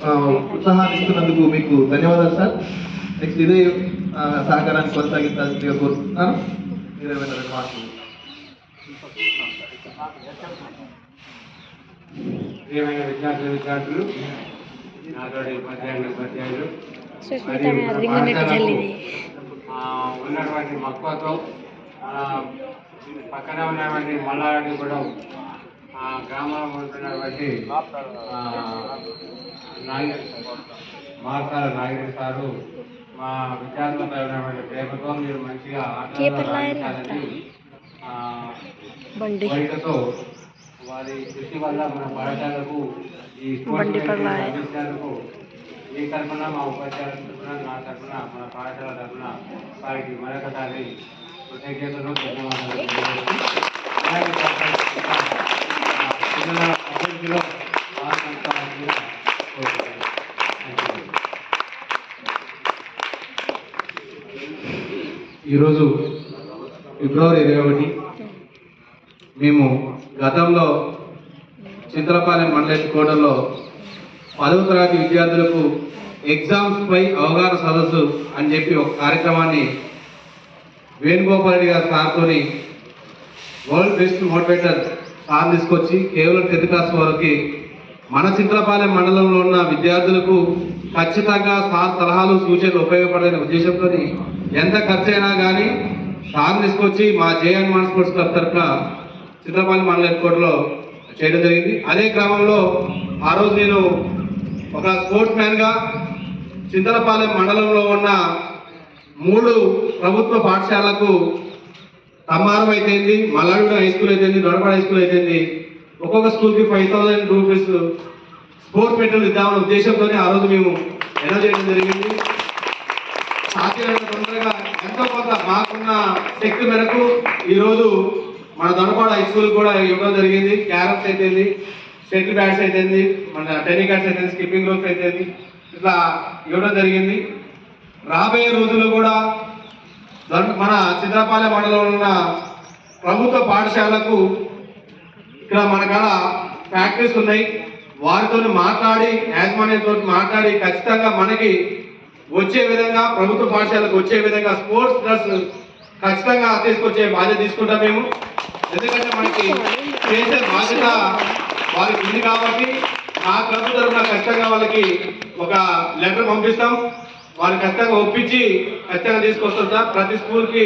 ఆ, ఉత్సాహాన్ని ఇస్తున్నందుకు మీకు ధన్యవాదాలు సార్. నెక్స్ట్ ఇదే ఆ, సహకారాన్ని కొనసాగించాల్సిందిగా కోరుతున్నాను. మీరు ఏమైనా రెండు మాటలు? ప్రియమైన విద్యార్థులు విద్యార్థులు నాతోటి ఉపాధ్యాయులు ఉపాధ్యాయులు ఉన్నటువంటి మక్కువతో ఆ, పక్కన ఉన్నటువంటి మల్లారెడ్డి కూడా ఆ గ్రామంలో ఉంటున్నటువంటి మార్కాల నాగిరి సారు మా విద్యార్థులపై ప్రేమతో మీరు మంచిగా ఆటలు కేపర్ లాయర్ రాణించాలని ఆ, బండి. కోరికతో వారి కృషి వల్ల మన పాఠశాలకు ఈ మీ తరఫున మా ఉపాధ్యాయుల తరఫున నా తరఫున మన పాఠశాల తరఫున వారికి మరొకసారి కృతజ్ఞతలు ధన్యవాదాలు అభివృద్ధిలో ఈరోజు ఫిబ్రవరి ఇరవై ఒకటి మేము గతంలో చింతలపాలెం మండల కోటల్లో పదవ తరగతి విద్యార్థులకు ఎగ్జామ్స్పై అవగాహన సదస్సు అని చెప్పి ఒక కార్యక్రమాన్ని వేణుగోపాల్ రెడ్డి గారి సార్తోని వరల్డ్ బెస్ట్ మోటివేటర్ సార్ తీసుకొచ్చి కేవలం టెన్త్ క్లాస్ వరకు. మన చింతలపాలెం మండలంలో ఉన్న విద్యార్థులకు ఖచ్చితంగా సార్ సలహాలు సూచనలు ఉపయోగపడే ఉద్దేశంతో ఎంత ఖర్చు అయినా కానీ సార్ తీసుకొచ్చి మా జేఎన్ మాన్ స్పోర్ట్స్ క్లబ్ తరఫున చింతలపాలెం మండల హెడ్ కోర్టులో చేయడం జరిగింది. అదే క్రమంలో ఆ రోజు నేను ఒక స్పోర్ట్స్ మ్యాన్గా చింతలపాలెం మండలంలో ఉన్న మూడు ప్రభుత్వ పాఠశాలకు తమ్మారం అయితేంది మల్లాడు హై స్కూల్ అయితేంది దొడపాడు హై స్కూల్ అయితేంది ఒక్కొక్క స్కూల్కి five thousand rupees sports material ఇద్దామన్న ఉద్దేశంతోనే ఆ రోజు మేము ఎలా చేయడం జరిగింది. సాధ్యమైన తొందరగా ఎంతో కొంత మాకున్న శక్తి మేరకు ఈరోజు మన దొడపాడు హై స్కూల్ కూడా ఇవ్వడం జరిగింది. క్యారమ్స్ అయితేంది షటిల్ బ్యాట్స్ అయితేంది మన టెన్నిస్ బ్యాట్స్ అయితే స్కిప్పింగ్ రోప్స్ అయితేంది ఇట్లా ఇవ్వడం జరిగింది. రాబోయే రోజుల్లో కూడా మన చిత్రపాలెం మండలంలో ఉన్న ప్రభుత్వ పాఠశాలకు ఇక్కడ మన కాడ ఫ్యాక్టరీస్ ఉన్నాయి. వారితో మాట్లాడి యాజమాన్యంతో మాట్లాడి ఖచ్చితంగా మనకి వచ్చే విధంగా ప్రభుత్వ పాఠశాలకు వచ్చే విధంగా స్పోర్ట్స్ డ్రెస్ ఖచ్చితంగా తీసుకొచ్చే బాధ్యత తీసుకుంటాం మేము. ఎందుకంటే మనకి చేసే బాధ్యత వారికి ఉంది కాబట్టి నా క్లబ్ తరఫున ఖచ్చితంగా వాళ్ళకి ఒక లెటర్ పంపిస్తాం. వారిని ఖచ్చితంగా ఒప్పించి ఖచ్చితంగా తీసుకొస్తాం సార్. ప్రతి స్కూల్కి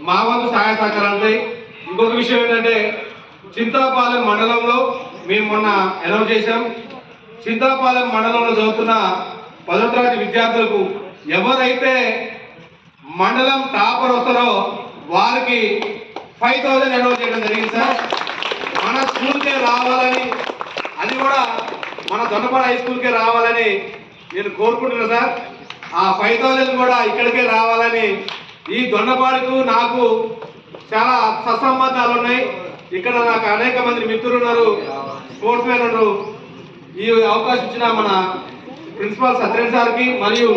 మా వంతు సహాయ సహకారాలు ఉంటాయి. ఇంకొక విషయం ఏంటంటే చింతాపాలెం మండలంలో మేము మొన్న అనౌన్స్ చేశాం. చింతాపాలెం మండలంలో చదువుతున్న పదో తరగతి విద్యార్థులకు ఎవరైతే మండలం టాపర్ వస్తారో వారికి ఫైవ్ థౌజండ్ అనౌన్స్ చేయడం జరిగింది సార్. మన స్కూల్కే రావాలని అది కూడా మన దొండపాడ హై స్కూల్కే రావాలని నేను కోరుకుంటున్నా సార్. ఆ ఫైవ్ థౌజండ్ కూడా ఇక్కడికే రావాలని ఈ దొండపాడుకు నాకు చాలా సత్సంబంధాలు ఉన్నాయి. ఇక్కడ నాకు అనేక మంది మిత్రులు ఉన్నారు స్పోర్ట్స్ మ్యాన్ ఉన్నారు. ఈ అవకాశం ఇచ్చిన మన ప్రిన్సిపాల్ సత్యన్ సార్కి మరియు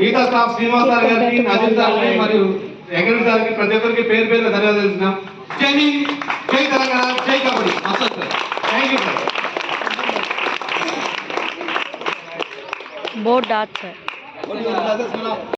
మిగతా స్టాఫ్ శ్రీనివాస్ సార్ గారికి నజీర్ సార్కి మరియు వెంకట సార్కి ప్రతి ఒక్కరికి పేరు పేరు ధన్యవాదాలు తెలుస్తున్నాం. జై హింద్ జై తెలంగాణ జై కబడ్డీ. అసలు sir. Thank you sir board dot sir. Beli mana.